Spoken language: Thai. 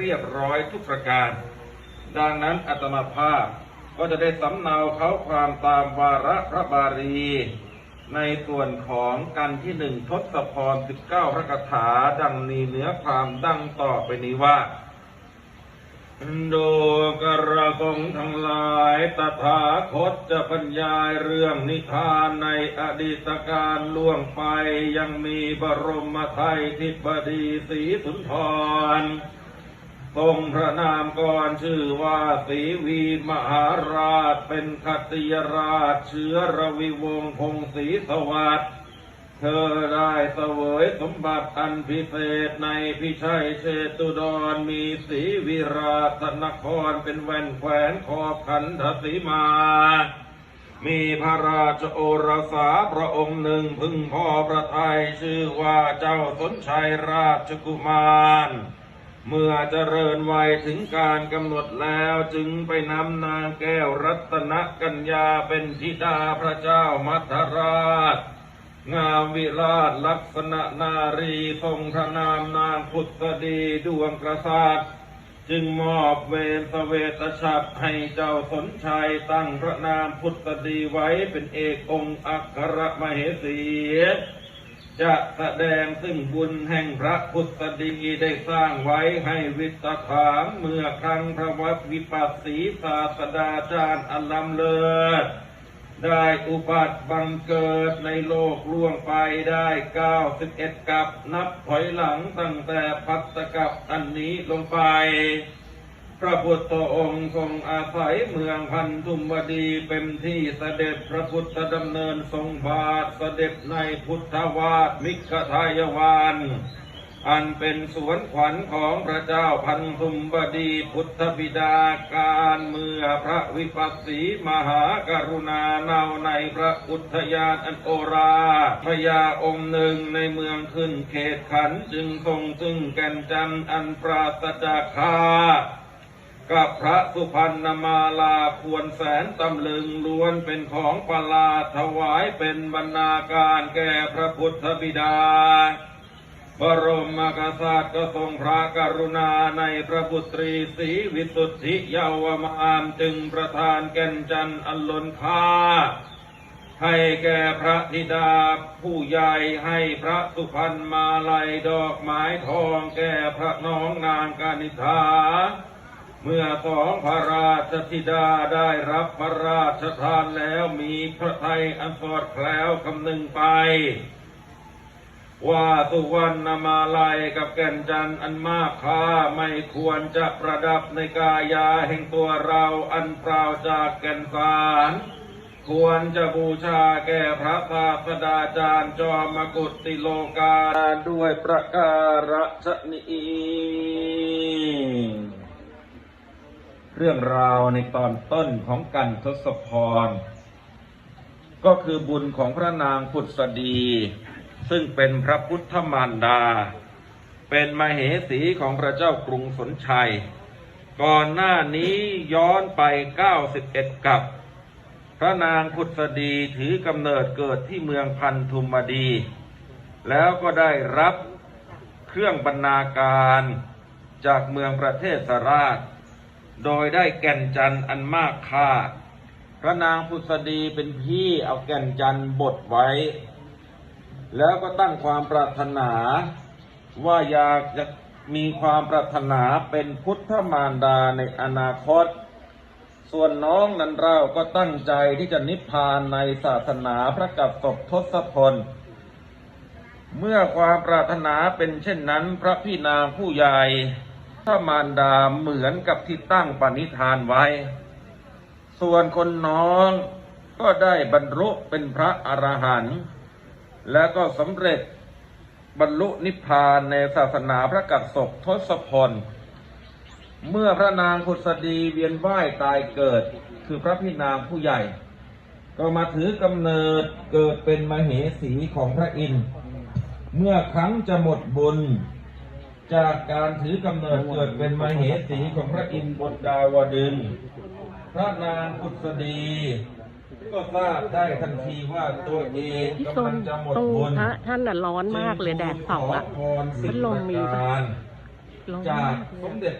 เรียบร้อยทุกประการ ดังนั้นอัตมาภาพก็จะได้สำเนาเขาความตามวาระพระบาลี ในส่วนของกันที่หนึ่งทศพรสิบเก้าพระคาถาดังนี้เนื้อความดังต่อไปนี้ว่าดูกระกงทั้งหลายตถาคตจะบรรยายเรื่องนิทานในอดีตการล่วงไปยังมีบรมไทยทิบดีศรีสุนทร ทรงพระนามก่อนชื่อว่าศรีวีมหาราชเป็นขัตติยราชเชื้อรวิวงศ์พงศรีสวัสดิ์เธอได้เสวยสมบัติอันพิเศษในพิชัยเชตุดรมีศรีวิราชนครเป็นแว่นแขวนขอบขันธสีมา มีพระราชโอรสาพระองค์หนึ่งพึ่งพ่อพระไทยชื่อว่าเจ้าสนชัยราชกุมาร เมื่อเจริญวัยถึงการกำหนดแล้วจึงไปนำนางแก้วรัตนกัญญาเป็นธิดาพระเจ้ามัทราช งามวิราชลักษณะนารีทรงพระนามนางพุทธดีดวงกษัตริย์จึงมอบเวรสเวตฉัตรให้เจ้าสนชัยตั้งพระนามพุทธดีไว้เป็นเอกองค์อัครมเหสี จะแสดงซึ่งบุญแห่งพระพุทธดีได้สร้างไว้ให้วิตถามเมื่อครั้งพระวัดวิปัสสีศาสดาจารย์อันลำเลิศได้อุบัติบังเกิดในโลกล่วงไปได้ 91 กับนับถอยหลังตั้งแต่พัตตกับอันนี้ลงไป พระพุทธองค์ทรงอาศัยเมืองพันธุมวดีเป็นที่เสด็จพระพุทธดำเนินทรงบาทเสด็จในพุทธวาสมิกทายวานอันเป็นสวนขวัญของพระเจ้าพันธุมบดีพุทธบิดาการเมื่อพระวิปัสสีมหากรุณาเนาในพระอุทยานอันโอราพญาองค์หนึ่งในเมืองขึ้นเขตขันจึงทรงซึ่งแก่นจันอันปราศจากคา กับพระสุพรรณมาลาควรแสนตำลึงล้วนเป็นของประหลาดถวายเป็นบรรณาการแก่พระพุทธบิดา บรมกษัตริย์ก็ทรงพระกรุณาในพระพุตรีศรีวิสุทธิเยาวมานจึงประทานแก่นจันทร์อันล้นค่าให้แก่พระธิดาผู้ใหญ่ให้พระสุพรรณมาลัยดอกไม้ทองแก่พระน้องนางกานิษฐา เมื่อสองพระราชธิดาได้รับพระราชทานแล้วมีพระไทยอันสอดแคล้วคำนึงไป ว่าสุวรรณมาลัยกับแก่นจันทร์อันมากค่าไม่ควรจะประดับในกายาแห่งตัวเราอันเปล่าจากแก่นสารควรจะบูชาแก่พระศาสดาจารย์จอมกุติโลกาด้วยประการฉนี้ เรื่องราวในตอนต้นของกันทศพร ก็คือบุญของพระนางพุทธดี ซึ่งเป็นพระพุทธมารดา เป็นมเหสีของพระเจ้ากรุงสนชัย ก่อนหน้านี้ย้อนไป 91 กับ พระนางพุทธดีถือกำเนิดเกิดที่เมืองพันธุมดี แล้วก็ได้รับเครื่องบรรณาการจากเมืองประเทศสราช โดยได้แก่นจันทร์อันมากค่า พระนางพุทธดีเป็นพี่เอาแก่นจันทร์บดไว้ แล้วก็ตั้งความปรารถนา ว่าอยากจะมีความปรารถนาเป็นพุทธมารดาในอนาคต ส่วนน้องนันเราก็ตั้งใจที่จะนิพพานในศาสนาพระกับศพทศพล เมื่อความปรารถนาเป็นเช่นนั้น พระพี่นางผู้ใหญ่ พระมารดาเหมือนกับที่ตั้งปณิธานไว้ ส่วนคนน้องก็ได้บรรลุเป็นพระอรหันต์แล้วก็สำเร็จบรรลุนิพพานในศาสนาพระกัสสปทศพล เมื่อพระนางพุทธดีเวียนว่ายตายเกิด คือพระพี่นางผู้ใหญ่ ก็มาถือกำเนิดเกิดเป็นมเหสีของพระอินทร์เมื่อครั้งจะหมดบุญ จากการถือกำเนิดเกิดเป็นมเหสีของพระอินทร์บนดาวดึงส์พระนางพุทธดีก็ทราบได้ทันทีว่าตัวเองพี่กำส้ลันงจะหมดตู้บุญพระท่านน่ะร้อนมากเลยแดดส่องอะจึงทูลขพรพัดลมมีปะ ประการร้องจากมากเลยสมอะ เด็จ